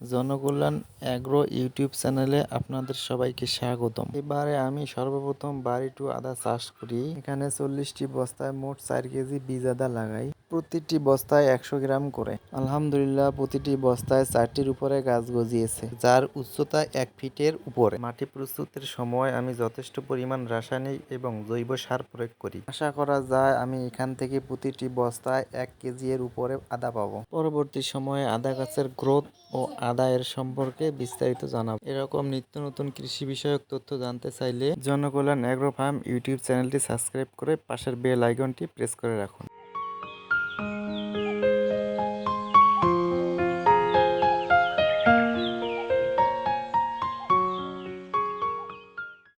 Janakalyan agro YouTube চ্যানেলে আপনাদের সবাইকে স্বাগতম। এবারে আমি সর্বপ্রথম বাড়ি টু আদা চাষ করি। এখানে চল্লিশটি বস্তায় মোট চার কেজি বীজ আদা লাগাই। প্রতিটি বস্তায় একশো গ্রাম করে। আলহামদুলিল্লাহ, প্রতিটি বস্তায় চারটির উপরে গাছ গজিয়েছে, যার উচ্চতা এক ফিটের উপরে। মাটি প্রস্তুতের সময় আমি যথেষ্ট পরিমাণ রাসায়নিক এবং জৈব সার প্রয়োগ করি। আশা করা যায় আমি এখান থেকে প্রতিটি বস্তায় এক কেজি এর উপরে আদা পাবো। পরবর্তী সময়ে আদা গাছের গ্রোথ ও আদা এর সম্পর্কে বিস্তারিত জানাব। এরকম নিত্য নতুন কৃষি বিষয়ক তথ্য জানতে চাইলে জনকল্যাণ অ্যাগ্রো ফার্ম ইউটিউব চ্যানেলটি সাবস্ক্রাইব করে পাশের বেল আইকনটি প্রেস করে রাখুন।